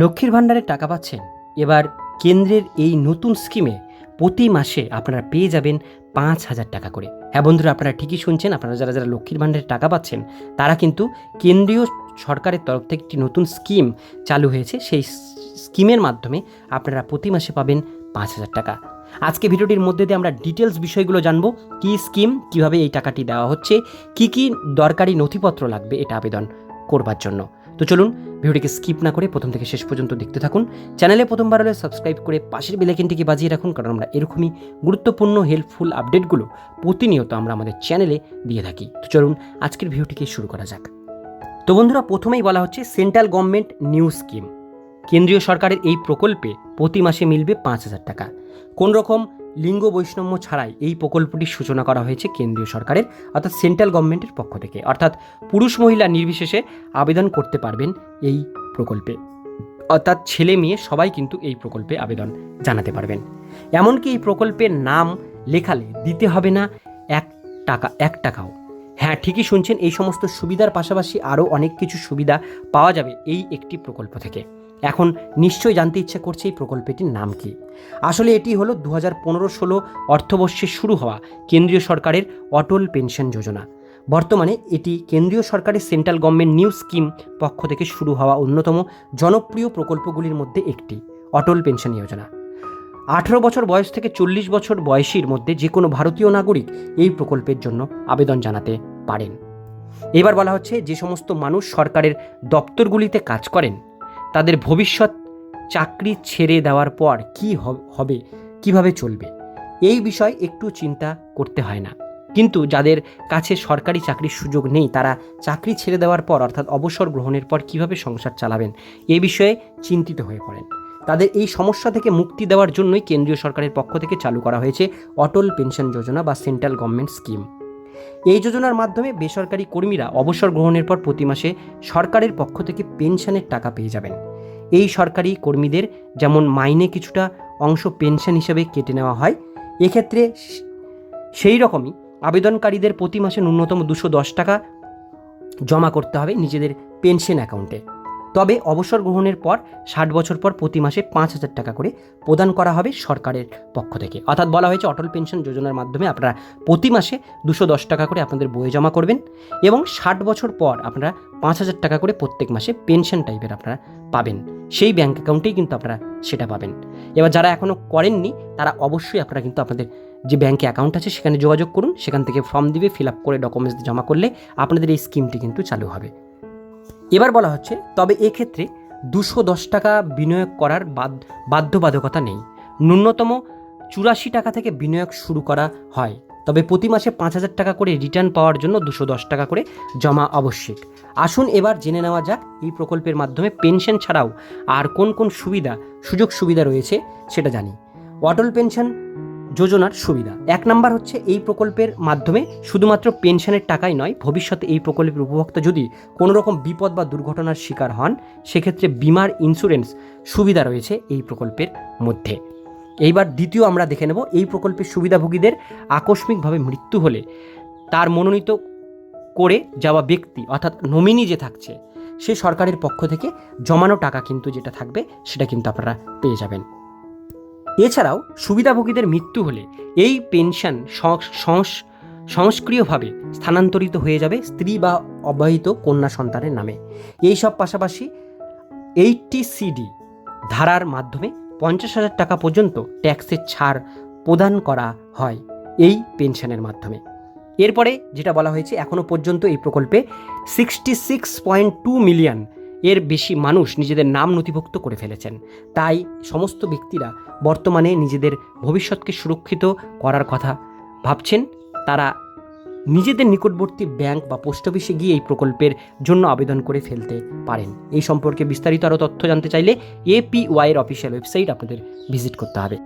লক্ষ্মীর ভাণ্ডারের টাকা পাচ্ছেন। এবার কেন্দ্রের এই নতুন স্কিমে প্রতি মাসে আপনারা পেয়ে যাবেন পাঁচ হাজার টাকা করে। হ্যাঁ বন্ধুরা, আপনারা ঠিকই শুনছেন, আপনারা যারা যারা লক্ষ্মীর ভাণ্ডারের টাকা পাচ্ছেন, তারা কিন্তু কেন্দ্রীয় সরকারের তরফ থেকে একটি নতুন স্কিম চালু হয়েছে। সেই স্কিমের মাধ্যমে আপনারা প্রতি মাসে পাবেন পাঁচ হাজার টাকা। আজকে ভিডিওটির মধ্যে দিয়ে আমরা ডিটেলস বিষয়গুলো জানব, কি স্কিম, কীভাবে এই টাকাটি দেওয়া হচ্ছে, কি কি দরকারি নথিপত্র লাগবে এটা আবেদন করবার জন্য। তো চলুন, ভিডিওটিকে স্কিপ না করে প্রথম থেকে শেষ পর্যন্ত দেখতে থাকুন। চ্যানেলে প্রথমবার হলে সাবস্ক্রাইব করে পাশের বেলাইকেনটিকে বাজিয়ে রাখুন, কারণ আমরা এরকমই গুরুত্বপূর্ণ হেল্পফুল আপডেটগুলো প্রতিনিয়ত আমরা আমাদের চ্যানেলে দিয়ে থাকি। তো চলুন, আজকের ভিডিওটিকে শুরু করা যাক। তো বন্ধুরা, প্রথমেই বলা হচ্ছে সেন্ট্রাল গভর্নমেন্ট নিউ স্কিম কেন্দ্রীয় সরকারের এই প্রকল্পে প্রতি মাসে মিলবে পাঁচ হাজার টাকা। কোন রকম লিঙ্গ বৈষম্য ছাড়াই এই প্রকল্পটির সূচনা করা হয়েছে কেন্দ্রীয় সরকারের, অর্থাৎ সেন্ট্রাল গভর্নমেন্টের পক্ষ থেকে। অর্থাৎ পুরুষ মহিলা নির্বিশেষে আবেদন করতে পারবেন এই প্রকল্পে। অর্থাৎ ছেলে মেয়ে সবাই কিন্তু এই প্রকল্পে আবেদন জানাতে পারবেন। এমনকি এই প্রকল্পের নাম লেখালে দিতে হবে না এক টাকা, এক টাকাও। হ্যাঁ ঠিকই শুনছেন, এই সমস্ত সুবিধার পাশাপাশি আরও অনেক কিছু সুবিধা পাওয়া যাবে এই একটি প্রকল্প থেকে। এখন নিশ্চয়ই জানতে ইচ্ছে করছে এই প্রকল্পটির নাম কি। আসলে এটি হলো দু হাজার পনেরো ষোলো অর্থবর্ষে শুরু হওয়া কেন্দ্রীয় সরকারের অটল পেনশন যোজনা। বর্তমানে এটি কেন্দ্রীয় সরকারের সেন্ট্রাল গভর্নমেন্ট নিউ স্কিম পক্ষ থেকে শুরু হওয়া অন্যতম জনপ্রিয় প্রকল্পগুলির মধ্যে একটি, অটল পেনশন যোজনা। আঠেরো বছর বয়স থেকে চল্লিশ বছর বয়সীর মধ্যে যে কোনো ভারতীয় নাগরিক এই প্রকল্পের জন্য আবেদন জানাতে পারেন। এবার বলা হচ্ছে যে সমস্ত মানুষ সরকারের দপ্তরগুলিতে কাজ করেন তাদের ভবিষ্যৎ চাকরি ছেড়ে দেওয়ার পর কি হবে কীভাবে চলবে? এই বিষয় একটু চিন্তা করতে হয় না। কিন্তু যাদের কাছে সরকারি চাকরির সুযোগ নেই, তারা চাকরি ছেড়ে দেওয়ার পর, অর্থাৎ অবসর গ্রহণের পর কীভাবে সংসার চালাবেন? এ বিষয়ে চিন্তিত হয়ে পড়েন। তাদের এই সমস্যা থেকে মুক্তি দেওয়ার জন্যই কেন্দ্রীয় সরকারের পক্ষ থেকে চালু করা হয়েছে অটল পেনশন যোজনা বা সেন্ট্রাল গভর্নমেন্ট স্কিম। এই যোজনার মাধ্যমে বেসরকারি কর্মীরা অবসর গ্রহণের পর প্রতি মাসে সরকারের পক্ষ থেকে পেনশনের টাকা পেয়ে যাবেন। এই সরকারি কর্মীদের যেমন মাইনে কিছুটা অংশ পেনশন হিসেবে কেটে নেওয়া হয়, এক্ষেত্রে সেই রকমই আবেদনকারীদের প্রতি মাসে ন্যূনতম দুশো দশ টাকা জমা করতে হবে নিজেদের পেনশন অ্যাকাউন্টে। তবে অবসর গ্রহণের পর ষাট বছর পর প্রতি মাসে পাঁচ হাজার টাকা করে প্রদান করা হবে সরকারের পক্ষ থেকে। অর্থাৎ বলা হয়েছে অটল পেনশন যোজনার মাধ্যমে আপনারা প্রতি মাসে দুশো দশ টাকা করে আপনাদের বইয়ে জমা করবেন এবং ষাট বছর পর আপনারা পাঁচ হাজার টাকা করে প্রত্যেক মাসে পেনশন টাইপের আপনারা পাবেন। সেই ব্যাঙ্ক অ্যাকাউন্টেই কিন্তু আপনারা সেটা পাবেন। এবার যারা এখনও করেননি, তারা অবশ্যই আপনারা কিন্তু আপনাদের যে ব্যাঙ্কে অ্যাকাউন্ট আছে সেখানে যোগাযোগ করুন। সেখান থেকে ফর্ম দিবে, ফিল আপ করে ডকুমেন্টস জমা করলে আপনাদের এই স্কিমটি কিন্তু চালু হবে। এবার বলা হচ্ছে, তবে এক্ষেত্রে দুশো দশ টাকা বিনিয়োগ করার বাধ্যবাধকতা নেই। ন্যূনতম চুরাশি টাকা থেকে বিনিয়োগ শুরু করা হয়, তবে প্রতি মাসে পাঁচ হাজার টাকা করে রিটার্ন পাওয়ার জন্য দুশো দশ টাকা করে জমা আবশ্যিক। আসুন এবার জেনে নেওয়া যাক, এই প্রকল্পের মাধ্যমে পেনশন ছাড়াও আর কোন কোন সুবিধা, সুযোগ সুবিধা রয়েছে সেটা জানি। অটল পেনশন যোজনার সুবিধা। এক নাম্বার হচ্ছে এই প্রকল্পের মাধ্যমে শুধুমাত্র পেনশনের টাকাই নয়, ভবিষ্যতে এই প্রকল্পের উপভোক্তা যদি কোনো রকম বিপদ বা দুর্ঘটনার শিকার হন, সেক্ষেত্রে বিমার ইন্স্যুরেন্স সুবিধা রয়েছে এই প্রকল্পের মধ্যে। এইবার দ্বিতীয় আমরা দেখে নেব এই প্রকল্পের সুবিধাভোগীদের আকস্মিকভাবে মৃত্যু হলে তার মনোনীত করে যাওয়া ব্যক্তি, অর্থাৎ নমিনি যে থাকছে, সে সরকারের পক্ষ থেকে জমানো টাকা কিন্তু যেটা থাকবে, সেটা কিন্তু আপনারা পেয়ে যাবেন। এছাড়াও সুবিধাভোগীদের মৃত্যু হলে এই পেনশন সংস্ক্রিয়ভাবে স্থানান্তরিত হয়ে যাবে স্ত্রী বা অবহিত কন্যা সন্তানের নামে। এই সব পাশাপাশি এইটটি সিডি ধারার মাধ্যমে পঞ্চাশ হাজার টাকা পর্যন্ত ট্যাক্সের ছাড় প্রদান করা হয় এই পেনশনের মাধ্যমে। এরপরে যেটা বলা হয়েছে এখনও পর্যন্ত এই প্রকল্পে sixty six point two million এর বেশি মানুষ নিজেদের নাম নথিভুক্ত করে ফেলেছেন। তাই সমস্ত ব্যক্তিরা বর্তমানে নিজেদের ভবিষ্যৎকে সুরক্ষিত করার কথা ভাবছেন। তারা নিজেদের নিকটবর্তী ব্যাংক বা পোস্ট অফিসে গিয়ে এই প্রকল্পের জন্য আবেদন করে ফেলতে পারেন। এই সম্পর্কে বিস্তারিত আরও তথ্য জানতে চাইলে এপিওয়াইয়ের অফিসিয়াল ওয়েবসাইট আপনাদের ভিজিট করতে হবে।